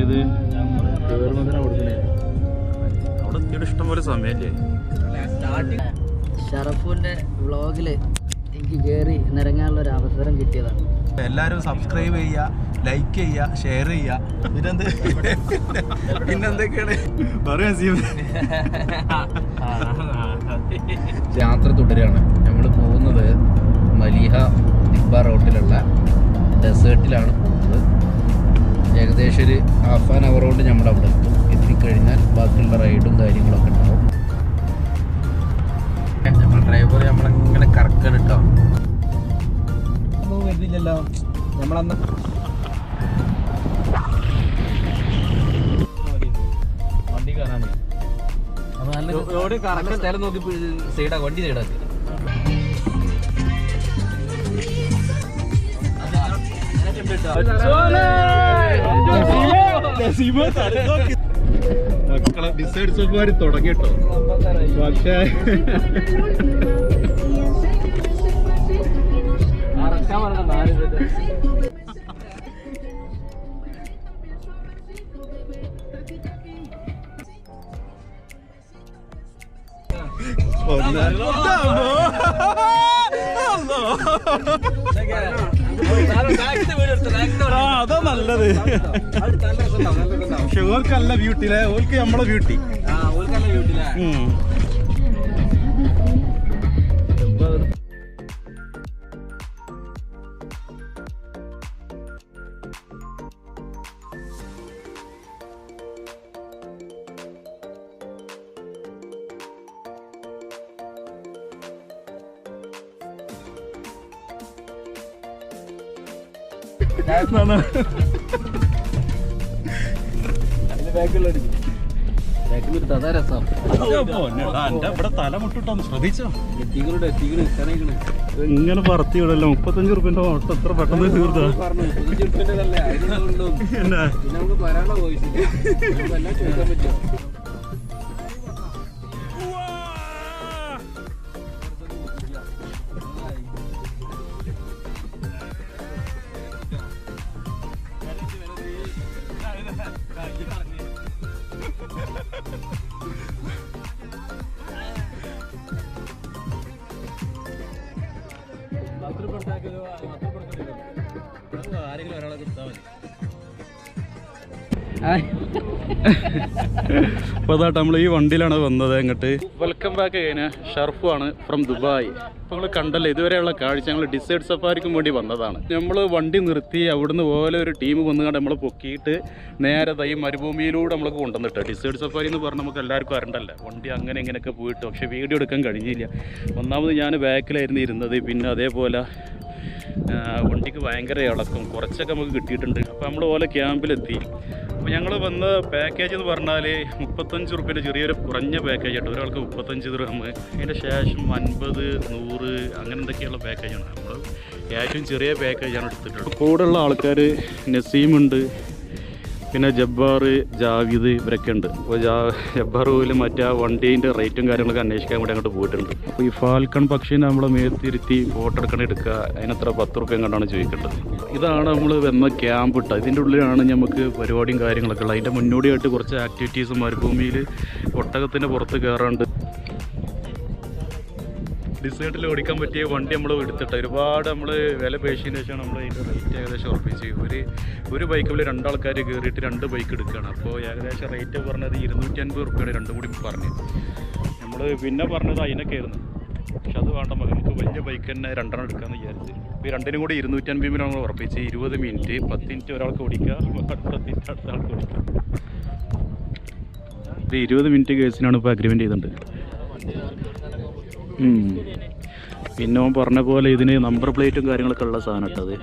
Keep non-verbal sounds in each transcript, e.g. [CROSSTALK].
ഏത്? അവിടെ ഇഷ്ടം പോലെ സമയല്ലേ ഷറഫുവിന്റെ വ്ളോഗിൽ എനിക്ക് കയറി നിറങ്ങാനുള്ള ഒരു അവസരം കിട്ടിയതാണ്. എല്ലാരും സബ്സ്ക്രൈബ് ചെയ്യുക ലൈക്ക് ചെയ്യുക ഷെയർ ചെയ്യുക. പിന്നെന്ത്? പിന്നെന്തൊക്കെയാണ്? പറയാ യാത്ര തുടരുകയാണ്. നമ്മൾ പോകുന്നത് മലിഹ ദിബ റോട്ടിലുള്ള ഡെസേർട്ടിലാണ് പോകുന്നത്. ഏകദേശം ഒരു ഹാഫ് ആൻ അവർ കൊണ്ട് നമ്മുടെ അവിടെ എത്തും. എത്തിക്കഴിഞ്ഞാൽ ബാക്കിയുള്ള റൈഡും കാര്യങ്ങളൊക്കെ ഉണ്ടാവും. നമ്മൾ ഡ്രൈവർ നമ്മളിങ്ങനെ കറക്കണം കേട്ടോ വരുന്നില്ലല്ലോ. നമ്മളന്ന് വണ്ടി കയറാൻ നല്ല നല്ല സ്ഥലം നോക്കി സൈഡാ വണ്ടി സൈഡാക്കി മക്കളെ ഡിസൈഡ് സഫാരി തുടങ്ങിട്ടോ പക്ഷേ അതാ നല്ലത്. പക്ഷെ ഓർക്കല്ല ബ്യൂട്ടിയിലെ ഓർക്ക് നമ്മളെ ബ്യൂട്ടി രസം ഇങ്ങനെ പറത്തി വിടല്ലോ മുപ്പത്തഞ്ച് റുപ്യന്റെ ഓട്ടം എത്ര പെട്ടെന്ന് തീർത്താ. പിന്നെ നമുക്ക് പറയാനുള്ള അപ്പോൾ അതാട്ട് നമ്മൾ ഈ വണ്ടിയിലാണ് വന്നത് അങ്ങോട്ട്. വെൽക്കം ബാക്ക് കഴിഞ്ഞാൽ ഷർഫു ആണ് ഫ്രം ദുബായ് അപ്പോൾ നമ്മൾ കണ്ടല്ലോ ഇതുവരെയുള്ള കാഴ്ച ഞങ്ങൾ ഡിസൈഡ് സഫാരിക്കും വേണ്ടി വന്നതാണ്. നമ്മൾ വണ്ടി നിർത്തി അവിടുന്ന് പോലെ ഒരു ടീം വന്നുകൊണ്ട് നമ്മൾ പൊക്കിയിട്ട് നേരെ ഈ മരുഭൂമിയിലൂടെ നമ്മൾ കൊണ്ടുവന്നിട്ട്. ഡിസൈഡ് സഫാരി എന്ന് പറഞ്ഞാൽ നമുക്ക് എല്ലാവർക്കും അറിയണ്ടല്ലോ? വണ്ടി അങ്ങനെ ഇങ്ങനെയൊക്കെ പോയിട്ട് പക്ഷെ വീഡിയോ എടുക്കാൻ കഴിഞ്ഞില്ല. ഒന്നാമത് ഞാൻ ബാക്കിലായിരുന്നു ഇരുന്നത്. പിന്നെ അതേപോലെ വണ്ടിക്ക് ഭയങ്കര ഇളക്കം. കുറച്ചൊക്കെ നമുക്ക് കിട്ടിയിട്ടുണ്ട്. അപ്പോൾ നമ്മൾ ഓലെ ക്യാമ്പിലെത്തി. അപ്പോൾ ഞങ്ങൾ വന്ന പാക്കേജ് എന്ന് പറഞ്ഞാൽ മുപ്പത്തഞ്ച് റുപ്യന്റെ ചെറിയൊരു കുറഞ്ഞ പാക്കേജ് ആയിട്ട് ഒരാൾക്ക് മുപ്പത്തഞ്ച് ദിർഹം അതിന്റെ ശേഷം അൻപത് നൂറ് അങ്ങനെ എന്തൊക്കെയുള്ള പാക്കേജാണ് നമ്മൾ ഏറ്റവും ചെറിയ പാക്കേജാണ് എടുത്തിട്ടുള്ളത്. കൂടെയുള്ള ആൾക്കാർ നസീമുണ്ട്. പിന്നെ ജബ്ബാർ ജാവിദ് ഇവരൊക്കെ ഉണ്ട്. അപ്പോൾ ജാ ജബ്ബാർ പോലും മറ്റേ ആ വണ്ടീന്റെ റേറ്റും കാര്യങ്ങളൊക്കെ അന്വേഷിക്കാൻ കൂടി അങ്ങോട്ട് പോയിട്ടുണ്ട്. അപ്പോൾ ഈ ഫാൽക്കൺ പക്ഷീനെ നമ്മളെ മേത്തിരുത്തി ഫോട്ടോ എടുക്കണ എടുക്കുക അതിനത്ര പത്ത് റുപ്യ കണ്ടാണ് ചോദിക്കേണ്ടത്. ഇതാണ് നമ്മൾ വന്ന ക്യാമ്പ് ഇട്ട ഇതിന്റെ ഉള്ളിലാണ് നമുക്ക് പരിപാടിയും കാര്യങ്ങളൊക്കെ ഉള്ളത്. അതിന്റെ മുന്നോടിയായിട്ട് കുറച്ച് ആക്ടിവിറ്റീസ് മരുഭൂമിയിൽ ഒട്ടകത്തിന്റെ പുറത്ത് കയറാണ്ട് ഡിസേർട്ടിൽ ഓടിക്കാൻ പറ്റിയ വണ്ടി നമ്മൾ എടുത്തിട്ട് ഒരുപാട് നമ്മൾ വില പേശിയതിന് ശേഷമാണ് നമ്മൾ അതിന്റെ റേറ്റ് ഏകദേശം ഉറപ്പിച്ച്. ഒരു ഒരു ബൈക്കിൽ രണ്ടാൾക്കാർ കയറിയിട്ട് രണ്ട് ബൈക്ക് എടുക്കുകയാണ് അപ്പോൾ ഏകദേശം റേറ്റ് പറഞ്ഞത് ഇരുന്നൂറ്റി അൻപത് റുപ്യാണ് രണ്ടും കൂടി പറഞ്ഞത് നമ്മൾ പിന്നെ പറഞ്ഞത് അതിനൊക്കെ ആയിരുന്നു പക്ഷെ അത് വേണ്ട നമുക്ക് വലിയ ബൈക്ക് തന്നെ രണ്ടെണ്ണം എടുക്കാമെന്ന് വിചാരിച്ച്. ഇപ്പോൾ രണ്ടിനും കൂടി ഇരുന്നൂറ്റി അൻപത് നമ്മൾ ഉറപ്പിച്ച്. ഇരുപത് മിനിറ്റ് പത്ത് മിനിറ്റ് ഒരാൾക്ക് ഓടിക്കുക അടുത്ത മിനിറ്റ് അടുത്ത ആൾക്ക് ഓടിക്കുക ഒരു ഇരുപത് മിനിറ്റ് കേസിനാണ് ഇപ്പോൾ അഗ്രിമെന്റ് ചെയ്തിട്ടുണ്ട്. പിന്നെ പറഞ്ഞ പോലെ ഇതിന് നമ്പർ പ്ലേറ്റും കാര്യങ്ങളൊക്കെ ഉള്ള സാധനം ഇട്ടത്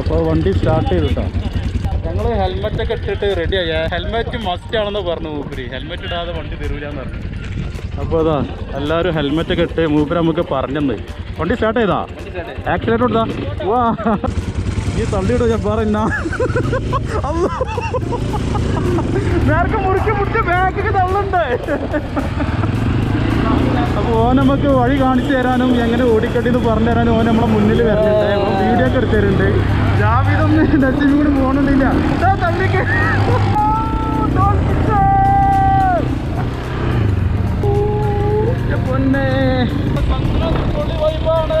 അപ്പോൾ വണ്ടി സ്റ്റാർട്ട് ചെയ്തിട്ടോ. ഞങ്ങൾ ഹെൽമെറ്റ് ഒക്കെ ഇട്ടിട്ട് റെഡി ആയ. ഹെൽമെറ്റ് മസ്റ്റ് ആണെന്ന് പറഞ്ഞു മൂപ്പര്. ഹെൽമെറ്റ് ഇടാതെ വണ്ടി തരൂലെന്ന് പറഞ്ഞു. അപ്പോൾ അതാ എല്ലാവരും ഹെൽമെറ്റ് ഒക്കെ ഇട്ട് മൂപ്പര് നമുക്ക് പറഞ്ഞെന്ന്. വണ്ടി സ്റ്റാർട്ട് ചെയ്താ? ആക്സിഡന്റ് കൊടുത്താ? വാ. ഈ തള്ളിയിടോ ജബ്ബാറ നേരത്തെ മുറിച്ച് മുറിച്ച് ബാക്കിക്ക് തള്ളുണ്ട്. അപ്പോൾ ഓൻ നമുക്ക് വഴി കാണിച്ചു തരാനും എങ്ങനെ ഓടിക്കട്ടി എന്ന് പറഞ്ഞു തരാനും ഓൻ നമ്മളെ മുന്നിൽ വരുന്നുണ്ട് വീഡിയോ ഒക്കെ എടുത്തു തരുന്നുണ്ട്. ജാവിതൊന്നും ഡച്ചിനും കൂടി പോകണമെന്നില്ല തള്ളിക്ക്. പൊന്നേ പൊളി വൈബാണ്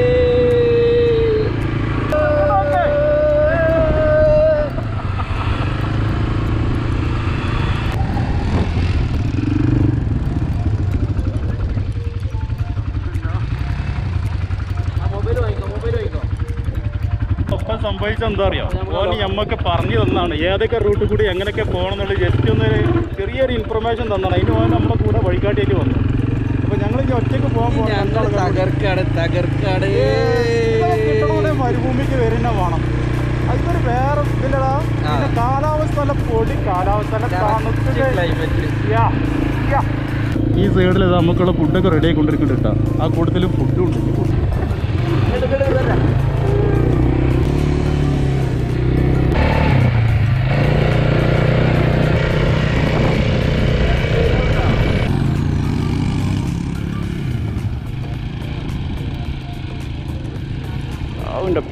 എന്താ അറിയോ ഓന് നമ്മക്ക് പറഞ്ഞു തന്നാണ്. ഏതൊക്കെ റൂട്ട് കൂടി എങ്ങനെയൊക്കെ പോകണം എന്നുള്ള ജസ്റ്റ് ഒന്ന് ചെറിയൊരു ഇൻഫർമേഷൻ തന്നാണ്. അതിന് ഓൻ നമ്മുടെ കൂടെ വഴികാട്ടിയിട്ട് വന്നു. അപ്പൊ ഞങ്ങൾ ഇനി ഒറ്റയ്ക്ക് പോകാൻ തകർക്കാട് തകർക്കാട് മരുഭൂമിക്ക് വരുന്ന വേണം. അതിപ്പോ വേറെ ഇല്ലടാ പിന്നെ കാലാവസ്ഥ നല്ല പൊടി കാലാവസ്ഥ നല്ല തണുത്തിട്ട് ക്ലൈമറ്റ് യാ, യാ. ഈ സൈഡിൽ നമുക്കുള്ള ഫുഡൊക്കെ റെഡി ആയിക്കൊണ്ടിരിക്കുന്നുണ്ട് കേട്ടോ ആ കൂട്ടത്തിൽ ഫുഡും ഉണ്ട്.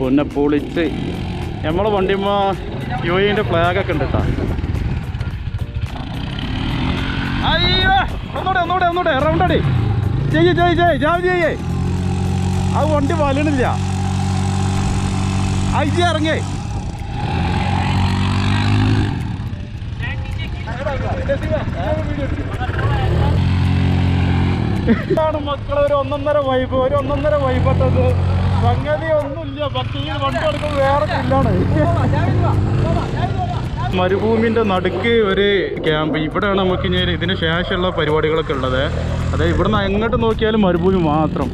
പൊന്നെ പൊളിച്ച് നമ്മളെ വണ്ടിമ്മ യു എന്റെ ഫ്ലാഗൊക്കെ ഉണ്ട് കേട്ടോ അയ്യോ ഒന്നൂടെ ഒന്നൂടെ ഒന്നൂടെ റൗണ്ട് അടി. ചെയ്യ് ചെയ്യ് ചെയ്യ് ജാവ് ചെയ്യേ ആ വണ്ടി വലണില്ല അയച്ചി ഇറങ്ങേ. ാണ് മക്കളെ ഒരു ഒന്നൊന്നര വൈബ് ഒരു ഒന്നൊന്നര വൈബത്തത് സംഗതി ഒന്നുമില്ല പക്ഷേ ഈ വണ്ടി എടുക്കുമ്പോൾ വേറെ ഇല്ലാണ് മരുഭൂമിന്റെ നടുക്ക് ഒരു ക്യാമ്പ്. ഇവിടെയാണ് നമുക്ക് ഇനി ഇതിന് ശേഷമുള്ള പരിപാടികളൊക്കെ ഉള്ളത്. അതായത് ഇവിടുന്ന് എങ്ങോട്ട് നോക്കിയാലും മരുഭൂമി മാത്രം.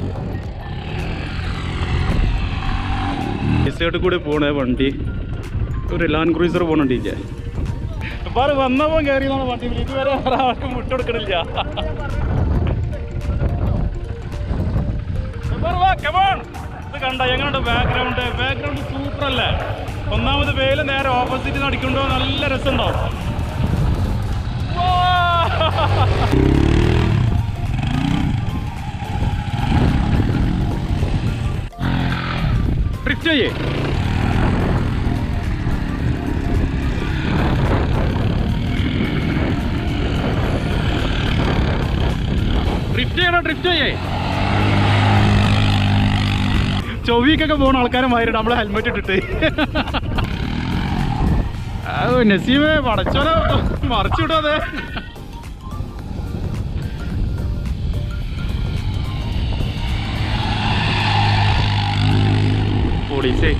ഡിസൈഡ് കൂടി പോണേ വണ്ടി. ഒരു ലാൻഡ് ക്രൂസർ പോകണ്ടില്ലേ ഇപ്പം വന്നപ്പോൾ കയറിയതാണ് വണ്ടി. ഇതുവരെ ആർക്കും വിട്ടുകൊടുക്കണില്ല come on. കണ്ട എങ്ങനെയുണ്ട് ബാക്ക്ഗ്രൗണ്ട് ബാക്ക്ഗ്രൗണ്ട് സൂപ്പർ അല്ലേ? ഒന്നാമത് വെയിൽ നേരെ ഓപ്പോസിറ്റ് നടിക്കുമ്പോ നല്ല രസമുണ്ടാവും. ഡ്രിഫ്റ്റ് ചെയ്യേ ചെയ്യണോ ഡ്രിഫ്റ്റ് ചെയ്യേ ചൊവ്വിക്കൊക്കെ പോകുന്ന ആൾക്കാരും മാതിരി നമ്മളെ ഹെൽമെറ്റ് ഇട്ടിട്ട്. നസീമേ പടച്ചോനെ അതെ പോലീസേ.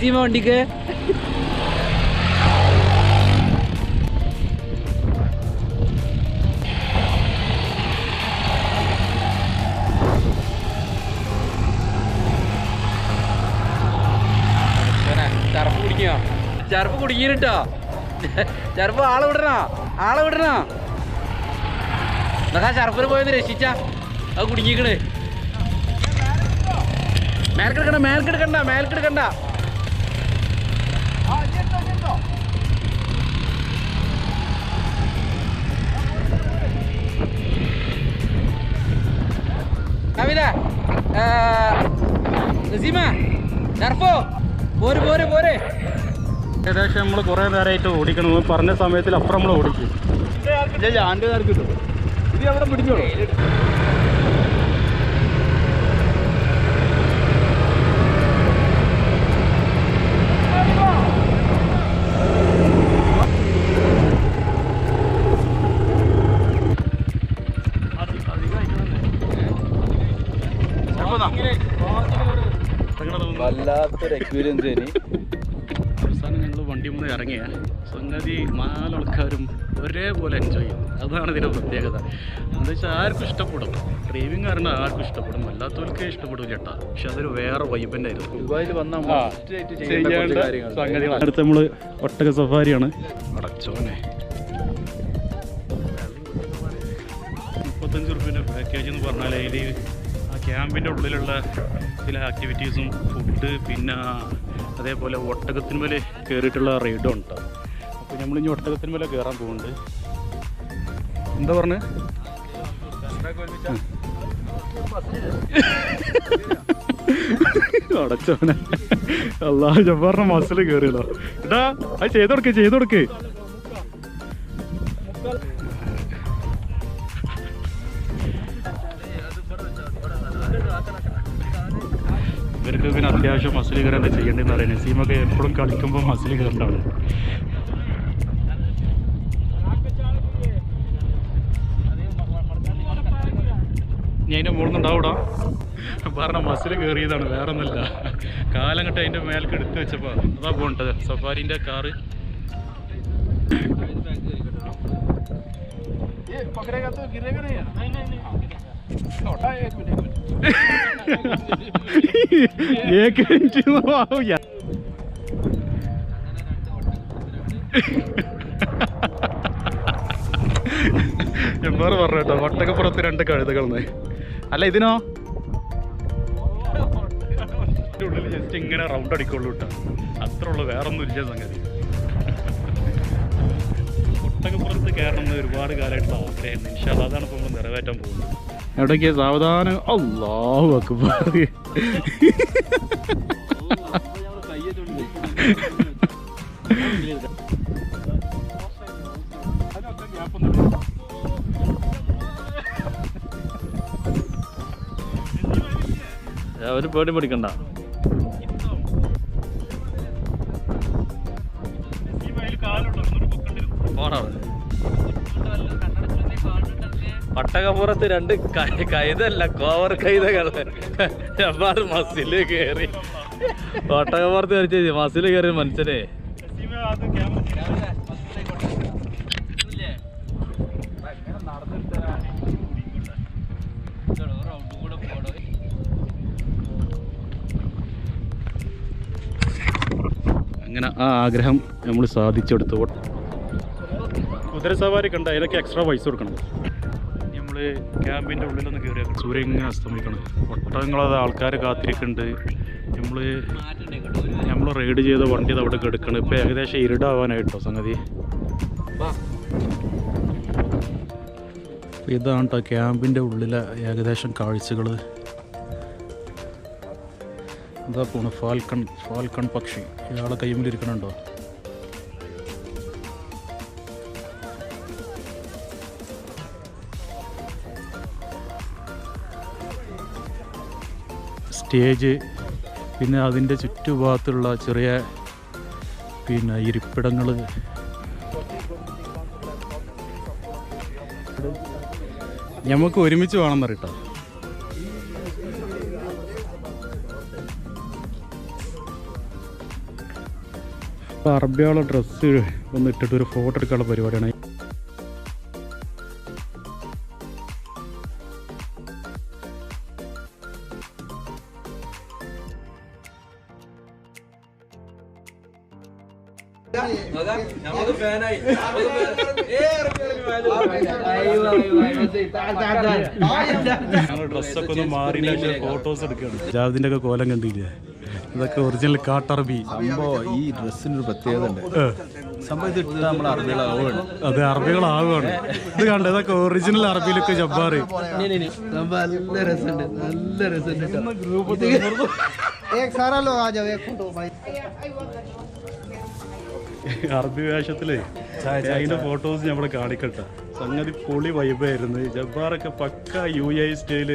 നസീമ വണ്ടിക്ക്. ചെറുപ്പ് കുടിക്കോ ചർപ്പ് കുടുങ്ങിട്ടോ ചർപ്പ് ആളെ വിടണോ? ആളെ വിടണോ? എന്നാ ചർപ്പിന് പോയെന്ന് രക്ഷിച്ച. അത് കുടുങ്ങിക്കണേ. മേൽക്കെടുക്കണ്ട മേൽക്കെടുക്കണ്ട മേൽക്കെടുക്കണ്ട. കവിത നസീമ ചർപ്പോ പോര് പോര് പോര്. ഏകദേശം നമ്മൾ കുറേ നേരമായിട്ട് ഓടിക്കണം. പറഞ്ഞ സമയത്തിൽ അപ്പുറം നമ്മൾ ഓടിക്കും ഇത് അവിടെ പിടിച്ചോളൂ. വല്ലാത്തൊരു എക്സ്പീരിയൻസ് ഇനി അവസാനം ഞങ്ങൾ വണ്ടി മുന്നേ ഇറങ്ങിയ. സംഗതി നാലാൾക്കാരും ഒരേപോലെ എൻജോയ് ചെയ്യും അതാണ് ഇതിന്റെ പ്രത്യേകത. എന്താ വെച്ചാൽ ആർക്കും ഇഷ്ടപ്പെടും. ഡ്രൈവിംഗ് കാരണം ആർക്കും ഇഷ്ടപ്പെടും. അല്ലാത്തവർക്കേ ഇഷ്ടപ്പെടും ചേട്ടാ പക്ഷെ അതൊരു വേറെ വൈബന്റെ ആയിരുന്നു. ദുബായിൽ വന്നാൽ ആ, ആയിട്ട് ചെയ്യേണ്ട കാര്യങ്ങൾ സംഗതികളാണ്. അടുത്ത് നമ്മൾ ഒട്ടക സഫാരിയാണ്. അടച്ചോനെ. മുപ്പത്തഞ്ച് റുപ്യന്റെ പാക്കേജ് എന്ന് പറഞ്ഞാൽ അതിൽ ക്യാമ്പിന്റെ ഉള്ളിലുള്ള ചില ആക്ടിവിറ്റീസും ഫുഡ് പിന്നെ അതേപോലെ ഒട്ടകത്തിന് മേലെ കയറിയിട്ടുള്ള റൈഡും ഉണ്ട്. അപ്പോൾ നമ്മൾ ഇനി ഒട്ടകത്തിന് മേലെ കയറാൻ പോകുന്നുണ്ട് എന്താ പറഞ്ഞത് അടച്ചോനെ അല്ലാ ജബ്ബാറിന്റെ മസിൽ കയറിയല്ലോ എടാ അത് ചെയ്ത് കൊടുക്കേ ചെയ്ത് കൊടുക്ക്. ഇവർക്ക് പിന്നെ അത്യാവശ്യം മസിൽ കയറാൻ ചെയ്യേണ്ടതെന്ന് പറയുന്നത്. നസീമൊക്കെ എപ്പോഴും കളിക്കുമ്പോൾ മസിൽ കയറേണ്ടതാണ് ഞാൻ അതിന്റെ മുകളിൽ നിന്നുണ്ടാവൂടാ പറഞ്ഞ മസിൽ കയറിയതാണ് വേറെ ഒന്നുമില്ല കാലം കെട്ട് അതിന്റെ മേലേക്ക് എടുത്ത് വെച്ചപ്പോൾ അതാ പോകേണ്ടത് സഫാരിന്റെ കാറ്. एक इंच वाव यार എമ്മാറ് പറഞ്ഞു കേട്ടോ ഒട്ടകപ്പുറത്ത് രണ്ട് കഴുതകളന്ന് അല്ല ഇതിനോ ഇതിന്റെ ഉള്ളിൽ ജസ്റ്റ് ഇങ്ങനെ റൗണ്ട് അടിക്കുള്ളൂ കേട്ടോ അത്ര ഉള്ളു വേറെ ഒന്നും ഇല്ല സംഗതി ഒട്ടകപ്പുറത്ത് കയറണം എന്ന് ഒരുപാട് കാലമായിട്ടുള്ള ആഗ്രഹം ഇൻഷാ അല്ലാ, അതാണ് ഇപ്പോൾ നമ്മൾ നിറവേറ്റാൻ പോകുന്നത് എവിടേക്കാ? സാവധാനം. അള്ളാഹു അക്ബർ. ഒരു പേടി പിടിക്കണ്ട. ഒട്ടകപ്പുറത്ത് രണ്ട് കൈതല്ല കോവർ കൈതകൾ എമ്പാട് മസിൽ കയറി ഒട്ടകപ്പുറത്ത് കളിച്ച മസിൽ കയറി മനുഷ്യനെ. അങ്ങനെ ആ ആഗ്രഹം നമ്മൾ സാധിച്ചെടുത്തു. കുതിര സവാരി കണ്ട അതിനൊക്കെ എക്സ്ട്രാ പൈസ കൊടുക്കണം. നമ്മൾ ക്യാമ്പിന്റെ ഉള്ളിലൊന്ന് കയറിയ സൂര്യൻ ഇങ്ങനെ അസ്തമിക്കണം. ഒട്ടകങ്ങളത് ആൾക്കാർ കാത്തിരിക്കുന്നുണ്ട് നമ്മൾ നമ്മൾ റൈഡ് ചെയ്ത വണ്ടി അവിടെ കിടക്കണം. ഇപ്പോൾ ഏകദേശം ഇരുടാവാനായിട്ടോ സംഗതി. ഇതാണ് കേട്ടോ ക്യാമ്പിന്റെ ഉള്ളിലെ ഏകദേശം കാഴ്ചകൾ എന്താ പോണ് ഫാൽക്കൺ. ഫാൽക്കൺ പക്ഷി. ഇയാളെ കൈമിലിരിക്കണുണ്ടോ സ്റ്റേജ് പിന്നെ അതിന്റെ ചുറ്റുഭാഗത്തുള്ള ചെറിയ പിന്നെ ഇരിപ്പിടങ്ങൾ നമുക്ക് ഒരുമിച്ച് വേണമെന്നറിയട്ടോ? പറയട്ടോ അറബിയാളെ ഡ്രസ്സ് ഒന്ന് ഇട്ടിട്ട് ഒരു ഫോട്ടോ എടുക്കാനുള്ള പരിപാടിയാണ്. ഡ്രസ്സൊക്കെ ഒന്ന് മാറി ഫോട്ടോസ് എടുക്കുകയാണ് ജാവിദിന്റെ ഒക്കെ കോലം കണ്ടില്ലേ ഇതൊക്കെ ഒറിജിനൽ കാട്ടറബി സംഭവം ഈ ഡ്രസ്സിനൊരു പ്രത്യേകത ഉണ്ട് സംഭവം നമ്മൾ അറബികളാവുകയാണ് അതെ അറബികളാവുകയാണ് ഇത് കണ്ട ഇതൊക്കെ ഒറിജിനൽ അറബിയിലൊക്കെ ജബ്ബാറ് നല്ല രസമുണ്ട് നല്ല രസമുണ്ട് एक അറബി വേഷത്തിലേ അതിന്റെ ഫോട്ടോസ് നമ്മൾ കാണിക്കട്ടെ. സംഗതി പൊളി വൈബായിരുന്നു ജബ്ബാറൊക്കെ പക്ക യു ഐ സ്റ്റൈൽ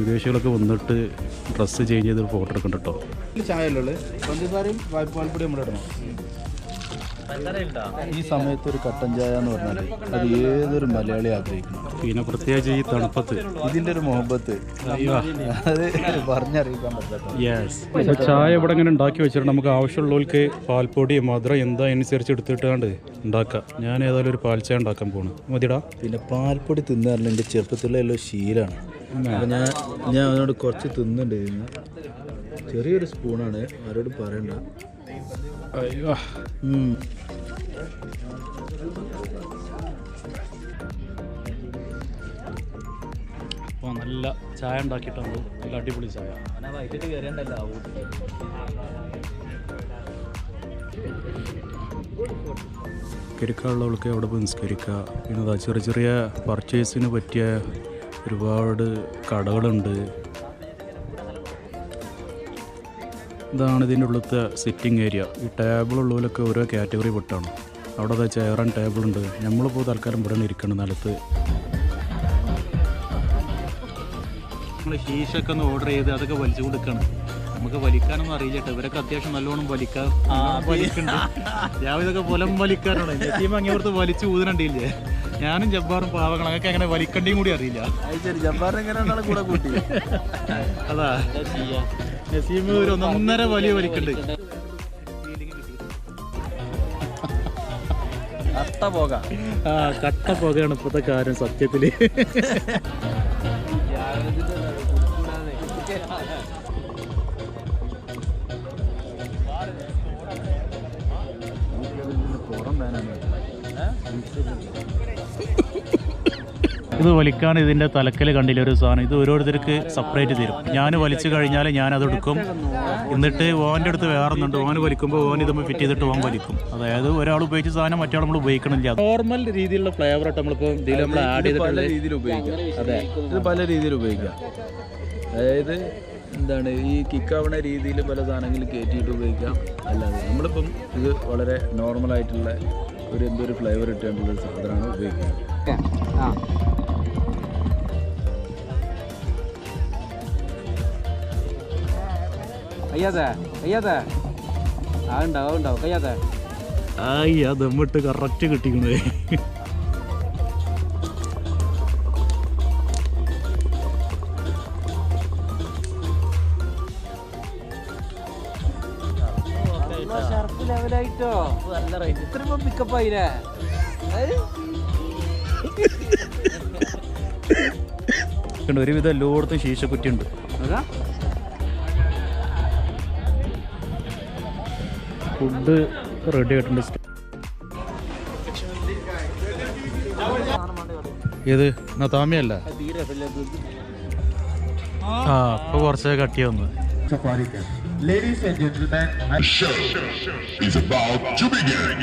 വിദേശികളൊക്കെ വന്നിട്ട് ഡ്രസ്സ് ചേഞ്ച് ചെയ്ത് ഫോട്ടോ എടുക്കണ്ട കേട്ടോ ചായ അല്ലേ പഞ്ചസാരയും പാൽപ്പൊടി നമ്മൾ ഇടണം ഈ സമയത്ത് ഒരു കട്ടൻ ചായ എന്ന് പറഞ്ഞാൽ അത് ഏതൊരു മലയാളി ആഗ്രഹിക്കണം പിന്നെ പ്രത്യേകിച്ച് ഈ തണുപ്പത്ത്. ഇതിന്റെ ഒരു മുഹബത്ത്. അത് പറഞ്ഞറിയിക്കാൻ പറ്റാത്ത ചായ ഇവിടെ ഇങ്ങനെ ഉണ്ടാക്കി വെച്ചിട്ട് നമുക്ക് ആവശ്യമുള്ളവർക്ക് പാൽപ്പൊടി മധുരം എന്താ അനുസരിച്ച് എടുത്തിട്ടാണ്ട് ഉണ്ടാക്കാം. ഞാൻ ഏതായാലും ഒരു പാൽ ചായ ഉണ്ടാക്കാൻ പോണ്. മതിടാ. പിന്നെ പാൽപ്പൊടി തിന്നാറില്ല. എന്റെ ചെറുപ്പത്തിലുള്ള ശീലാണ്. ശീലമാണ് അപ്പം ഞാൻ ഞാൻ അതിനോട് കുറച്ച് തിന്നുണ്ട്. ഇതിന് ചെറിയൊരു സ്പൂണാണ്. ആരോട് പറയണ്ട. അയ്യോ. അപ്പോൾ നല്ല ചായ ഉണ്ടാക്കിയിട്ടുണ്ട്. നല്ല അടിപൊളി ചായ. നിസ്കരിക്കാനുള്ളവർക്ക് അവിടെ പോയി നിസ്കരിക്കുക പിന്നെ ചെറിയ ചെറിയ പർച്ചേസിന് പറ്റിയ ഒരുപാട് കടകളുണ്ട്. ഇതാണ് ഇതിന്റെ ഉള്ളിലത്തെ സിറ്റിംഗ് ഏരിയ ഈ ടേബിൾ ഉള്ളതിലൊക്കെ ഓരോ കാറ്റഗറി പെട്ടാണ്. അവിടെ അതായത് ചെയർ ആൻഡ് ടേബിൾ ഉണ്ട്. നമ്മളിപ്പോൾ തൽക്കാലം ഇവിടെ ഇരിക്കണം നിലത്ത്. നമ്മൾ ഷീഷൊക്കെ ഒന്ന് ഓർഡർ ചെയ്ത് അതൊക്കെ വലിച്ചു കൊടുക്കണം. നമുക്ക് വലിക്കാനൊന്നും അറിയില്ല കേട്ടോ. ഇവരൊക്കെ അത്യാവശ്യം നല്ലോണം വലിക്കാൻ വലിക്കുന്നുണ്ട്. രാവിലെ ഇതൊക്കെ പൊലം വലിക്കാനാണ്. [LAUGHS] ടീം അങ്ങേപ്പുറത്ത് വലിച്ചു ഊതനണ്ടില്ലേ ഞാനും ജബ്ബാറും പാവങ്ങൾ അങ്ങനെ അങ്ങനെ വലിക്കണ്ടിയും കൂടി അറിയില്ല. അത് ശരി ജബ്ബാറിനെ എങ്ങനെയാണ് കൂടെ കൂട്ടി അതാ. നസീം ഒരു ഒന്നൊന്നര വലിയ വലിക്കണ്ട്. ആ കട്ട പുകയാണ് ഇപ്പോഴത്തെ കാര്യം സത്യത്തിൽ. പുറം വേനാണ്. ഇത് വലിക്കാൻ ഇതിന്റെ തലക്കൽ കണ്ടില്ല ഒരു സാധനം. ഇത് ഓരോരുത്തർക്ക് സെപ്പറേറ്റ് തരും. ഞാൻ വലിച്ചു കഴിഞ്ഞാൽ ഞാൻ അത് എടുക്കും. എന്നിട്ട് ഓന്റെ അടുത്ത് വേറൊന്നുണ്ട്. ഓൻ വലിക്കുമ്പോൾ ഓൻ ഇതുമ്പോൾ ഫിറ്റ് ചെയ്തിട്ട് ഓൻ വലിക്കും. അതായത് ഒരാൾ ഉപയോഗിച്ച സാധനം മറ്റേ നമ്മൾ ഉപയോഗിക്കണില്ല. നോർമൽ രീതിയിലുള്ള ഫ്ലേവർ ആയിട്ട് നമ്മളിപ്പോൾ ഇതിൽ നമ്മൾ ആഡ് ചെയ്ത് പല രീതിയിൽ ഉപയോഗിക്കാം. അതെ. ഇത് പല രീതിയിൽ ഉപയോഗിക്കാം. അതായത് എന്താണ് ഈ കിക്കാവണ രീതിയിൽ പല സാധനങ്ങൾ കയറ്റിയിട്ട് ഉപയോഗിക്കാം. അല്ലാതെ നമ്മളിപ്പം ഇത് വളരെ നോർമൽ എന്തോ ഒരു ഫ്ലേവർ ഇട്ടുകൊണ്ടുള്ള ഒരു സാധനമാണ് ഉപയോഗിക്കുന്നത്. കയ്യാതെ കയ്യാതെ ആ ഉണ്ടാവും ഉണ്ടാവും കയ്യാതെ. ആ ദമ്മിട്ട് കറക്റ്റ് കിട്ടിക്കണേ. ഇത്ര പിക്കപ്പ് ആയില്ലേ ഒരുവിധം എല്ലായിടത്തും ശീശക്കുറ്റി ഉണ്ട് ഫുഡ് റെഡി ആയിട്ടുണ്ട്. ഏത്? നതാമിയല്ല ആ ഇപ്പൊ കുറച്ച് കട്ടി the show is about to begin.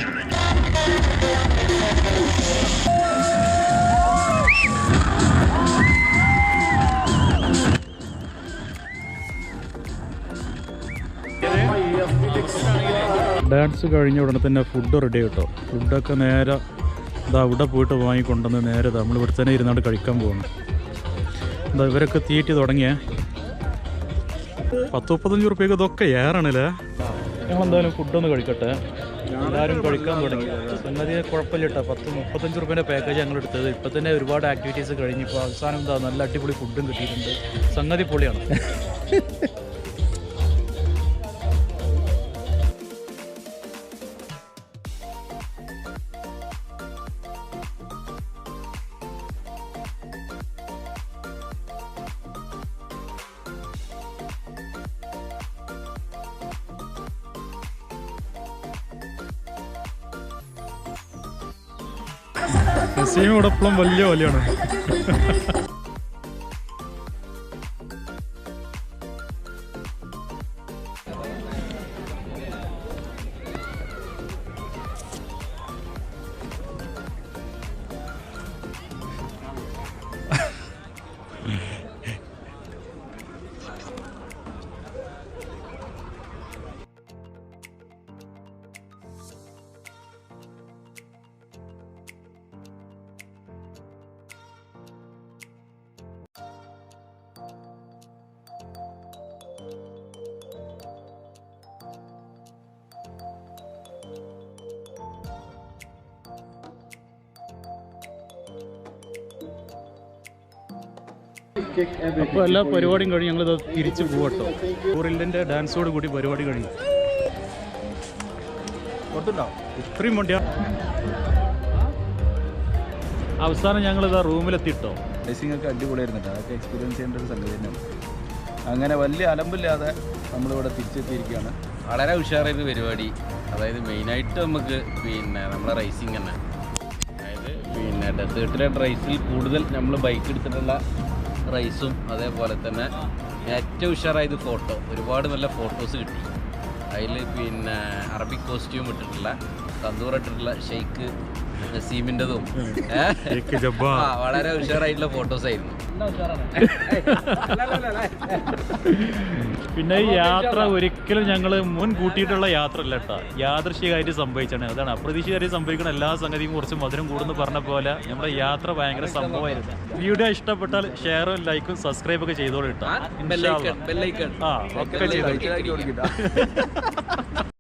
Dance കഴിഞ്ഞ ഉടനെ തന്നെ ഫുഡ് റെഡി കേട്ടോ. ഫുഡൊക്കെ നേരെ ഇതാ അവിടെ പോയിട്ട് വാങ്ങിക്കൊണ്ടുവന്ന് നേരെ നമ്മൾ ഇവിടെ തന്നെ ഇരുന്നാണ്ട് കഴിക്കാൻ പോകണം എന്താ ഇവരൊക്കെ തീറ്റി തുടങ്ങിയേ. പത്ത് മുപ്പത്തഞ്ച് റുപ്യക്ക് ഇതൊക്കെ ഏറാണല്ലേ? ഞങ്ങൾ എന്തായാലും ഫുഡൊന്ന് കഴിക്കട്ടെ. എല്ലാവരും കഴിക്കാൻ തുടങ്ങി. സംഗതി കുഴപ്പമില്ല കേട്ടോ. പത്ത് മുപ്പത്തഞ്ച് റുപ്യേന്റെ പാക്കേജ് ഞങ്ങൾ എടുത്തത്. ഇപ്പം തന്നെ ഒരുപാട് ആക്ടിവിറ്റീസ് കഴിഞ്ഞ്. ഇപ്പോൾ അവസാനം എന്താ നല്ല അടിപൊളി ഫുഡും കിട്ടിയിട്ടുണ്ട്. സംഗതി പൊളിയാണ്. നസീമോടൊപ്പം വലിയ വലിയാണ് അപ്പോൾ എല്ലാ പരിപാടിയും കഴിഞ്ഞ് ഞങ്ങൾ തിരിച്ചു പോകട്ടോ ഊറിലിന്റെ ഡാൻസോട് കൂടി പരിപാടി കഴിഞ്ഞു. ഇത്രയും വണ്ടിയാ. അവസാനം ഞങ്ങൾ ഇതാ റൂമിലെത്തിട്ടോ. ഡ്രസ്സിംഗ് ഒക്കെ അടിപൊളിയായിരുന്നു കേട്ടോ. അതൊക്കെ എക്സ്പീരിയൻസ് ചെയ്യേണ്ട ഒരു സംഗതി തന്നെയാണ്. അങ്ങനെ വലിയ അലമ്പില്ലാതെ നമ്മളിവിടെ തിരിച്ചെത്തിയിരിക്കുകയാണ്. വളരെ ഉഷാറായിരുന്നു പരിപാടി. അതായത് മെയിനായിട്ട് നമുക്ക് പിന്നെ നമ്മളെ റേസിംഗ് തന്നെ. അതായത് പിന്നെ ഡെസേർട്ടിലെ റേസിൽ കൂടുതൽ നമ്മൾ ബൈക്ക് എടുത്തിട്ടുള്ള റേസും അതേപോലെ തന്നെ ഏറ്റവും ഉഷാറായത് ഫോട്ടോ ഒരുപാട് നല്ല ഫോട്ടോസ് കിട്ടി. അതിൽ പിന്നെ അറബിക് കോസ്റ്റ്യൂം ഇട്ടിട്ടുള്ള തന്തൂർ ഇട്ടിട്ടുള്ള ഷെയ്ക്ക് നസീമിന്റെതും ആ വളരെ ഉഷാറായിട്ടുള്ള ഫോട്ടോസ് ആയിരുന്നു. പിന്നെ ഈ യാത്ര ഒരിക്കലും ഞങ്ങൾ മുൻ കൂട്ടിയിട്ടുള്ള യാത്ര അല്ല കേട്ടോ യാദൃശ്യകാര്യം സംഭവിച്ചാണ് അതാണ് അപ്രതീക്ഷിതമായിട്ട് സംഭവിക്കുന്ന എല്ലാ സംഗതിയും കുറച്ച് മധുരം കൂടുന്നു പറഞ്ഞ പോലെ നമ്മുടെ യാത്ര ഭയങ്കര സംഭവമായിരുന്നു. വീഡിയോ ഇഷ്ടപ്പെട്ടാൽ ഷെയറും ലൈക്കും സബ്സ്ക്രൈബ് ഒക്കെ ചെയ്തോളൂ കേട്ടോ. ആ ഒക്കെ ചെയ്തോളൂ. [LAUGHS]